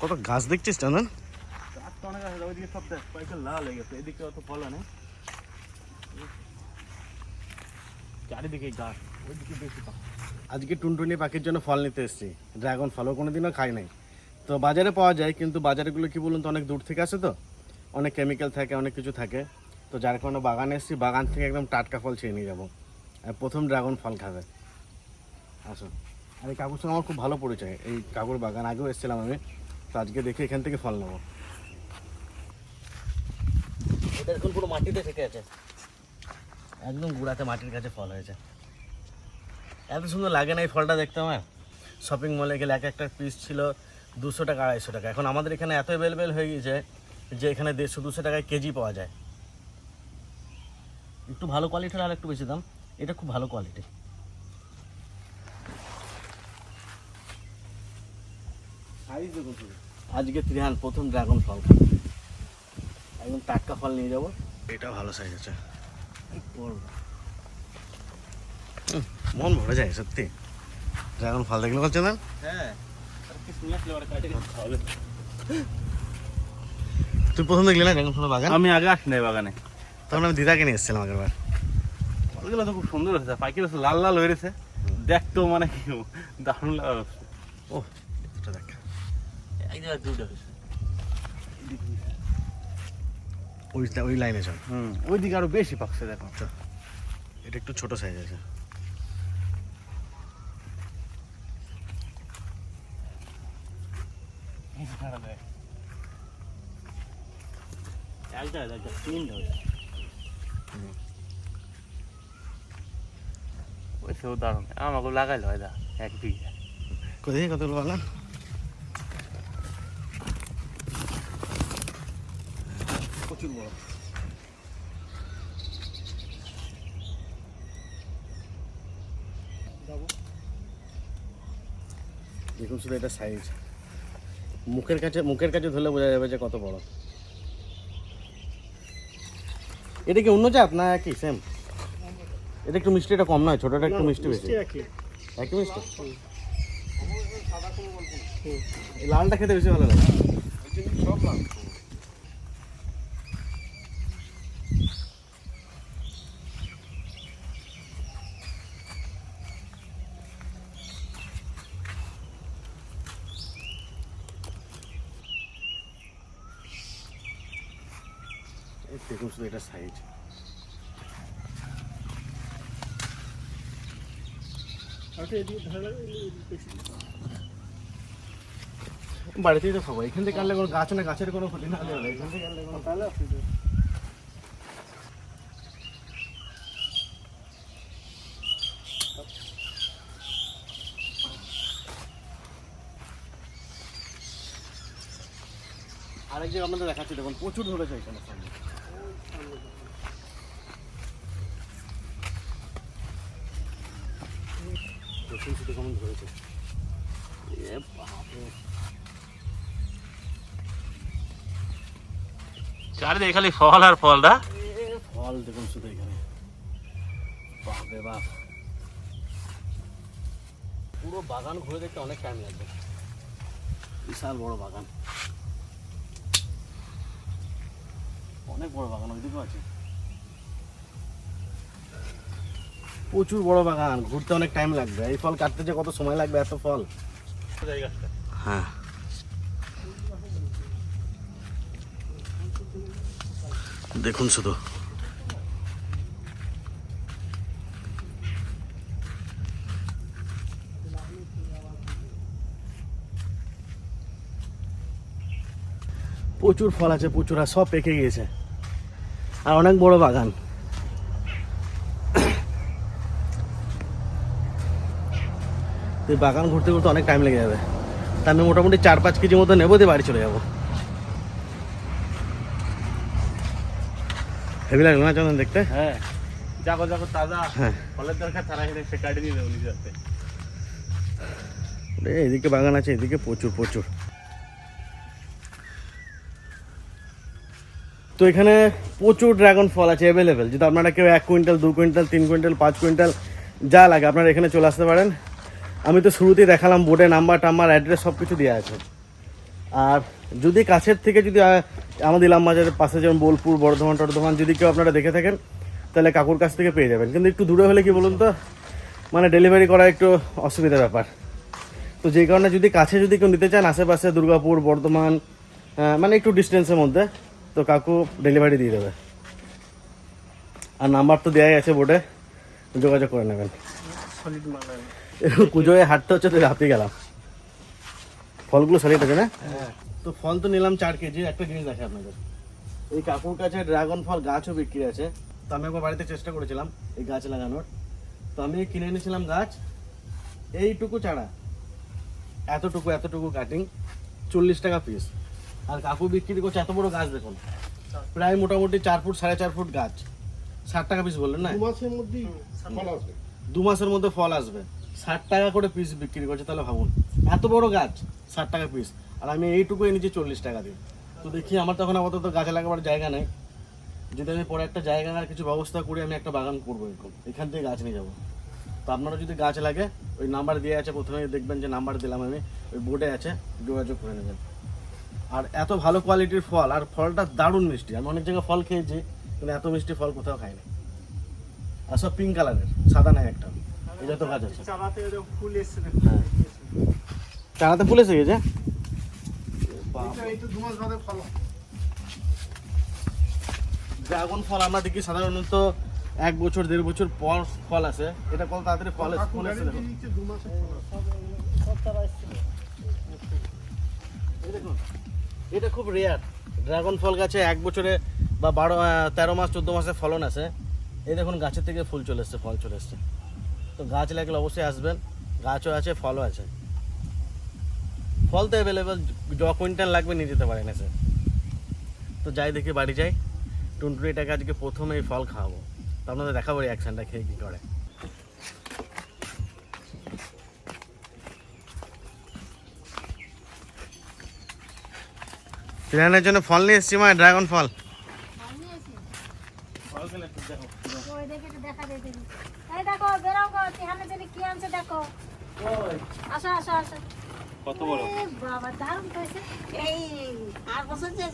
কত গাছ দেখছিস গাছ তো অনেক আছে ওইদিকে সব কয়েকটা লাল হয়ে গেছে এদিকে অত ফল নেই চারিদিকে গাছ ওইদিকে বেশি আজকে টুনটুনি পাখির জন্য ফল নিতে এসেছি। ড্রাগন ফলও কোনোদিনও খাই নাই। তো বাজারে পাওয়া যায় কিন্তু বাজারগুলো কি বলুন তো অনেক দূর থেকে আসে তো? অনেক কেমিক্যাল থাকে অনেক কিছু থাকে। তো যার কারণে বাগানে এসেছি বাগান থেকে একদম টাটকা ফল ছিঁড়ে নিয়ে যাব। আর প্রথম ড্রাগন ফল খাবে। আসো। আর এই কাকুর সঙ্গে আমার খুব ভালো পরিচয়। এই কাকুর বাগান আগেও এসেছিলাম আমি। তো আজকে দেখি এখান থেকে ফল নেব। এটা এখন পুরো মাটিতে থেকে আছে। একদম গুড়াতে মাটির কাছে ফল হয়েছে। এত সুন্দর লাগে না এই ফলটা দেখতে আমার? শপিং মলে গেলে এক একটা পিস ছিল দুশো টাকা, আড়াইশো টাকা। এখন আমাদের এখানে এত অ্যাভেলেবেল হয়ে গিয়েছে যে এখানে দেড়শো, দুশো টাকায় কেজি পাওয়া যায়। একটু ভালো কোয়ালিটির আর একটু বেশি দাম। এটা খুব ভালো কোয়ালিটি আজকে ত্রিহান প্রথম ড্রাগন ফল একদম টাটকা ফল নিয়ে যাব। এটা ভালো সাইজ আছে। মন ভরে যায় সত্যি। ড্রাগন ফল দেখলে বলছে না? হ্যাঁ তুই প্রথম দেখলি না ড্রাগন ফলের বাগান? আমি আগে আসি নাই বাগানে। তখন আমি দিদাকে নিয়ে এসেছিলাম আগের বার ফলগুলো তো খুব সুন্দর হয়েছে। পাখি লাল লাল হয়ে রয়েছে। দেখতেও মানে কি দারুণ লাগছে। ও এটা দেখ। ওই ওই লাইনে চল। হুম ওইদিকে আরও বেশি পাকছে দেখো। এটা একটু ছোট সাইজ আছে। ওই সেও দারুণ। আমাকে লাগাইলো হয় দা এক বিঘা। কোথায় কতগুলো বাগান প্রচুর বড় দেখুন শুধু এটা সাইজ মুখের কাছে মুখের কাছে ধরলে বোঝা যাবে যে কত বড়। এটা কি অন্য জাত না একই সেম এটা একটু মিষ্টিটা কম নয় ছোটটা একটু মিষ্টি বেশি। একই। মিষ্টি? লালটা খেতে বেশি ভালো লাগে। এই দেখুন শুধু এটা সাইজ বাড়িতেই তো খাব। এখান থেকে আনলে কোনো গাছ না গাছের কোনো ক্ষতি না হলে হলো। এখান থেকে আনলে কোনো তাহলে আরেক জায়গায় আপনাদের দেখাচ্ছি দেখুন প্রচুর ধরেছে এখানে সামনে। শুধু কেমন ধরেছে? এ বাপরে। চারিদিকে খালি ফল আর ফল না? এ ফল দেখুন শুধু এখানে। বাপরে বাপ। পুরো বাগান ঘুরে দেখতে অনেক টাইম লাগবে। বিশাল বড় বাগান। অনেক বড় বাগান ওইদিকেও আছে। প্রচুর বড় বাগান ঘুরতে অনেক টাইম লাগবে। এই ফল কাটতে যে কত সময় লাগবে এত ফল? হ্যাঁ। দেখুন শুধু। প্রচুর ফল আছে প্রচুর আর সব পেকে গিয়েছে। আর অনেক বড় বাগান। তো বাগান ঘুরতে ঘুরতে অনেক টাইম লেগে যাবে। তা আমি মোটামুটি চার পাঁচ কেজি মতো নেব দিয়ে বাড়ি চলে যাব। হেভি লাগল না চন্দন দেখতে? হ্যাঁ। যাব যাব তাজা। হ্যাঁ। ফলের দরকার তারা সে কাটে নিয়ে দেবো নিজে এদিকে বাগান আছে এদিকে প্রচুর প্রচুর। তো এখানে প্রচুর ড্রাগন ফল আছে অ্যাভেলেবেল যদি আপনারা কেউ এক কুইন্টাল দু কুইন্টাল তিন কুইন্টাল পাঁচ কুইন্টাল যা লাগে আপনারা এখানে চলে আসতে পারেন। আমি তো শুরুতেই দেখালাম বোর্ডে নাম্বার টাম্বার অ্যাড্রেস সব কিছু দেওয়া আছে। আর যদি কাছের থেকে যদি আমাদের ইলাম বাজারের পাশে যেমন বোলপুর, বর্ধমান, টর্ধমান, যদি কেউ আপনারা দেখে থাকেন, তাহলে কাকুর কাছ থেকে পেয়ে যাবেন। কিন্তু একটু দূরে হলে কি বলুন তো মানে ডেলিভারি করা একটু অসুবিধার ব্যাপার। তো যেই কারণে যদি কাছে যদি কেউ নিতে চান, আশেপাশে দুর্গাপুর, বর্ধমান মানে একটু ডিস্টেন্সের মধ্যে, তো কাকু ডেলিভারি দিয়ে দেবে। আর নাম্বার তো দেওয়াই আছে বোর্ডে যোগাযোগ করে নেবেন। এরকম পুজোয় হাঁটতে হচ্ছে তো হাঁপিয়ে গেলাম। ফলগুলো সরিয়ে আছে না? তো ফল তো নিলাম চার কেজি একটা জিনিস দেখে আপনাদের। এই কাকুর কাছে ড্রাগন ফল গাছও বিক্রি আছে তো আমি একবার বাড়িতে চেষ্টা করেছিলাম এই গাছ লাগানোর। তো আমি কিনে এনেছিলাম গাছ এইটুকু চারা এতটুকু এতটুকু কাটিং চল্লিশ টাকা পিস আর কাকু বিক্রি করছে এত বড় গাছ দেখুন প্রায় মোটামুটি চার ফুট সাড়ে চার ফুট গাছ। ষাট টাকা পিস বললেন না? মাসের মধ্যেই ফল আসবে দু মাসের মধ্যে ফল আসবে। ষাট টাকা করে পিস বিক্রি করছে, তাহলে ভাবুন। এত বড় গাছ, ষাট টাকা পিস আর আমি এইটুকু এনেছি চল্লিশ টাকা দিয়ে। তো দেখি আমার তখন আপাতত গাছ লাগাবার জায়গা নেই। যদি আমি পরে একটা জায়গা আর কিছু ব্যবস্থা করে, আমি একটা বাগান করব এরকম। এখান থেকে গাছ নিয়ে যাব। তো আপনারা যদি গাছ লাগে, ওই নাম্বার দিয়ে আছে প্রথমে দেখবেন যে নাম্বার দিলাম আমি, ওই বোর্ডে আছে, যোগাযোগ করে নেবেন। আর এত ভালো কোয়ালিটির ফল, আর ফলটা দারুণ মিষ্টি। আমি অনেক জায়গায় ফল খেয়েছি, কিন্তু এত মিষ্টি ফল কোথাও খাইনি। আর সব পিঙ্ক কালারের সাদা নাই একটা। যত গাছ আছে। চালাতে ফুল এসছে হ্যাঁ। চারাতে ফুল এসে গেছে? ড্রাগন ফল আমরা দেখি সাধারণত এক বছর দেড় বছর পর ফল আসে। এটা কত তাড়াতাড়ি ফল এসে- ফুল দেখুন। এটা খুব রেয়ার ড্রাগন ফল গাছে এক বছরে বা বারো তেরো মাস চোদ্দ মাসে ফলন আসে। এই দেখুন গাছের থেকে ফুল চলে এসছে ফল চলে এসছে। তো গাছ লাগলে অবশ্যই আসবেন। গাছও আছে ফলও আছে। ফল তো অ্যাভেলেবেল য কুইন্টাল লাগবে নিয়ে যেতে পারেন এসে। তো যাই দেখি বাড়ি যাই। টুনটুনিটাকে আজকে প্রথমে এই ফল খাওয়াবো। তো আপনাদের দেখাবো রিয়াকশানটা খেয়ে কী করে। তিরানের জন্য ফল নিয়ে এসছি মা ড্রাগন ফল। ওই এই দেখো বেরাও গো জন্য কি আনছে দেখো। আসো আসো আসো। কত বড়? বাবা দারুণ হয়েছে। এই আর বছর যে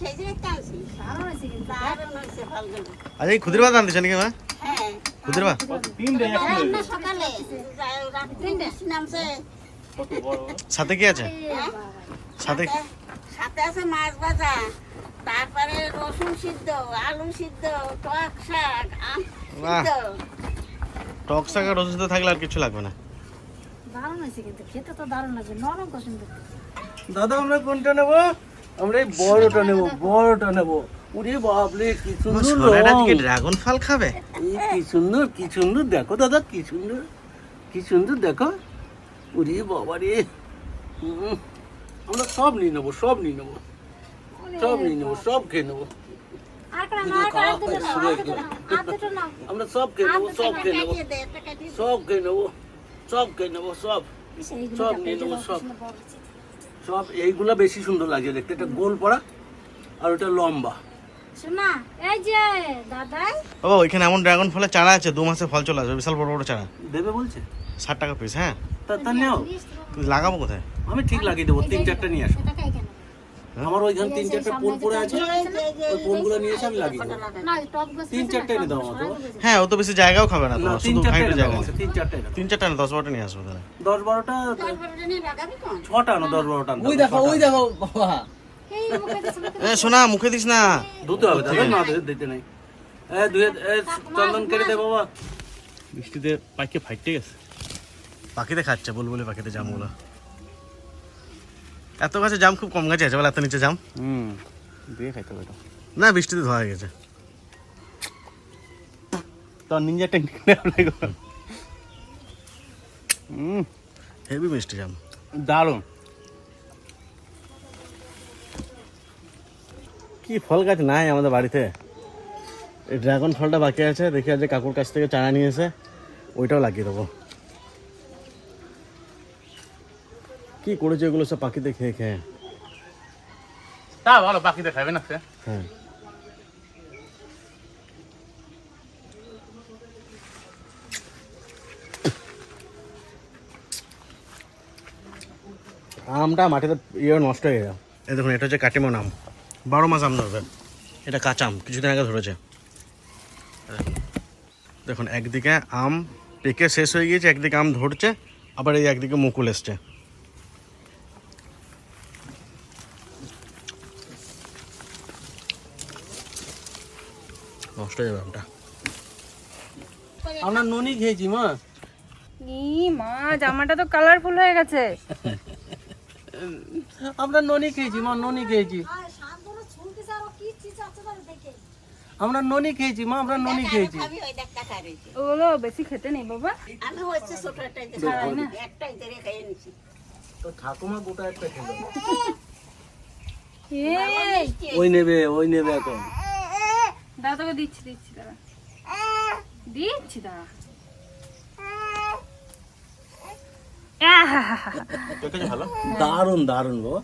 সেই জায়গায় কিন্তু বাদ নাকি মা? হ্যাঁ। ক্ষুদির বাদ তিন দিন এক সকালে। রাত তিনটে নামছে। কত বড়? বড়। সাথে কি আছে? সাথে সাথে- আছে মাছ ভাজা তারপরে রসুন সিদ্ধ আলু সিদ্ধ টক শাক আম সিদ্ধ। টক শাক আর রসুন থাকলে আর কিছু লাগবে না। দারুণ হয়েছে কিন্তু খেতে তো দারুণ লাগবে নরম কসম দাদা আমরা কোনটা নেব? আমরা এই বড়টা নেব বড়টা নেব। উরে বাপরে কি সুন্দর রং। ড্রাগন ফল খাবে? এই কি সুন্দর কি সুন্দর দেখো দাদা কি সুন্দর কি সুন্দর দেখো। উরে বাবা রে হুম, আমরা সব নিয়ে নেব সব নিয়ে নেব। সব নিয়ে নেব সব খেয়ে নেব। আমরা সব খেয়ে নেব সব খেয়ে নেব। সব খেয়ে নেব সব খেয়ে নেব সব। সেইগুলো সব নিয়ে নেব, সব। হচ্ছে। সব এইগুলা বেশি সুন্দর লাগছে দেখতে। এটা গোল পড়া আর ওটা লম্বা। শোনা এই যে দাদাই বাবা ওইখানে এমন ড্রাগন ফলের চারা আছে দু মাসে ফল চলে আসবে বিশাল বড় বড় চারা। দেবে বলছে? ষাট টাকা পিস হ্যাঁ। তা নেও। লাগাবো কোথায়? আমি ঠিক লাগিয়ে দেবো তিন চারটা নিয়ে আসো। এখানে আমার ওইখানে তিন চারটা পোল পড়ে আছে ওই পোলগুলো নিয়ে এসে আমি লাগিয়ে দেবো। না তিন চারটে এনে দাও আমাকে। হ্যাঁ ও তো বেশি জায়গাও খাবে না না তো তিন শুধু চারটে জায়গা আছে। তিন চারটে তিন চারটা না দশ বারোটা নিয়ে আসব তাহলে। দশ বারোটা? ছটা আনো দশ বারোটা ওই দেখো ওই দেখো বাবা। এই মুখে দিছে, এ শোনা মুখে দিস না। ধুতে হবে দাদা না ধুয়ে দিতে নেই। এ ধুয়ে এ চন্দন কেটে দে বাবা। বৃষ্টিতে পাইকে ফাইটে গেছে। পাখিতে খাচ্ছে বুলবুলি পাখিতে জামগুলো। এত গাছে জাম খুব কম গাছে আছে বলে এত নিচে জাম? হুম দিয়ে খাইতে হবে না বৃষ্টিতে ধোয়া গেছে। তো নিনজা টেকনিক লাগবে হুম। হেভি মিষ্টি জাম। দারুণ। কি ফল গাছ নাই আমাদের বাড়িতে। এই ড্রাগন ফলটা বাকি আছে দেখি আজ কাকুর কাছ থেকে চারা নিয়ে এসে ওইটাও লাগিয়ে দেবো। কি করেছে এগুলো সব পাখিতে খেয়ে খেয়ে? তা ভালো পাখিতে খাবে না হ্যাঁ। আমটা মাটিতে ইয়ে নষ্ট হয়ে যায় এই দেখুন এটা হচ্ছে কাটিমন আম। বারো মাস আম ধরবে। এটা কাঁচা আম কিছুদিন আগে ধরেছে। দেখুন একদিকে আম পেকে শেষ হয়ে গিয়েছে একদিকে আম ধরছে আবার এই একদিকে মুকুল এসছে। নষ্ট হয়ে আমরা ননি খেয়েছি মা। ই মা জামাটা তো কালারফুল হয়ে গেছে। আমরা ননি খেয়েছি মা ননি খেয়েছি। আমরা ননি খেয়েছি মা আমরা ননি খেয়েছি। টাকা ওগুলো বেশি খেতে নেই বাবা। আমি হচ্ছে ছোট একটা একটাই খেয়ে নিছি। তো ঠাকুমা গোটা একটা খেলো। ওই নেবে ওই নেবে এখন। দাদা তোকে দিচ্ছি দিচ্ছি দাদা দিচ্ছি দাদা দারুণ দারুণ ভালো দারুণ দারুণ বাবা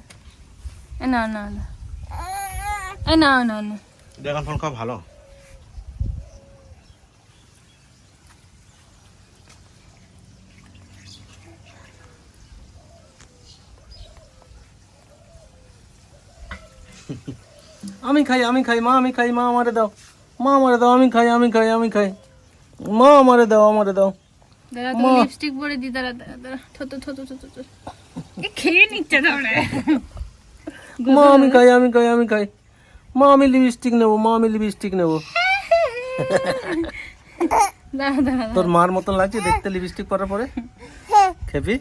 না না না না না না ড্রাগন ফোন খুব ভালো। আমি খাই আমি খাই মা আমি খাই মা আমারে দাও। মা আমারে দাও আমি খাই আমি খাই আমি খাই। মা আমারে দাও আমারে দাও। দাদা তুমি লিপস্টিক পরে দি দাঁড়া দাঁড়া থতো থতো থতো থতো এ খেয়ে নিচ্ছে তাহলে মা আমি খাই আমি খাই আমি খাই। মা আমি লিপস্টিক নেব মা আমি লিপস্টিক নেব। তোর মার মতন লাগছে দেখতে লিপস্টিক পরার পরে? খেপি?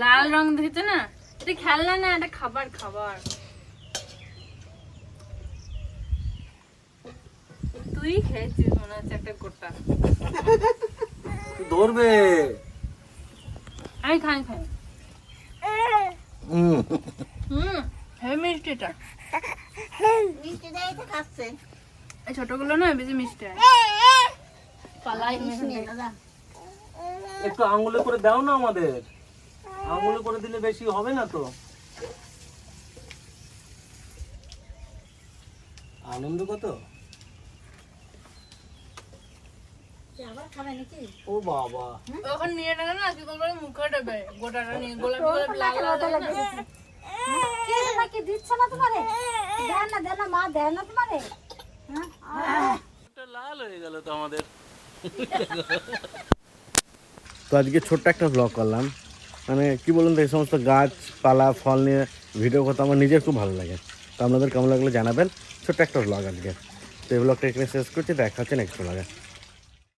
লাল রং দেখেছ না? এটা খেলনা না এটা খাবার খাবার। তুই খেয়েছিস মনে হচ্ছে একটা গোটা। ধরবে। আমি খাই খাই। হুম। হুম হেভি মিষ্টি এটা। মিষ্টি দেয় তো খাচ্ছে। এই ছোটগুলো না বেশি মিষ্টি হয়। পালাই মিষ্টি দাদা। একটু আঙুলে করে দাও না আমাদের। আঙুলে করে দিলে বেশি হবে না তো? আনন্দ কত? আবার খাবে নাকি? ও বাবা। ওখানে নিয়ে নেবে না কি করবে মুখে দেবে গোটাটা নিয়ে গোলাপি গোলাপি লাল হয়ে না? কি রে, নাকি দিচ্ছে না তোমারে? দেন না দেন না মা দেন না তোমারে? হ্যাঁ লাল হয়ে গেল তো আমাদের। তো আজকে ছোট্ট একটা ব্লগ করলাম। মানে কি বলুন তো, এই সমস্ত গাছপালা ফল নিয়ে ভিডিও করতে আমার নিজের খুব ভালো লাগে। তো আপনাদের কেমন লাগলে জানাবেন। ছোট্ট একটা ব্লগ আজকে। তো এই ব্লগটা এখানে শেষ করছি, দেখা হচ্ছে নেক্সট ব্লগে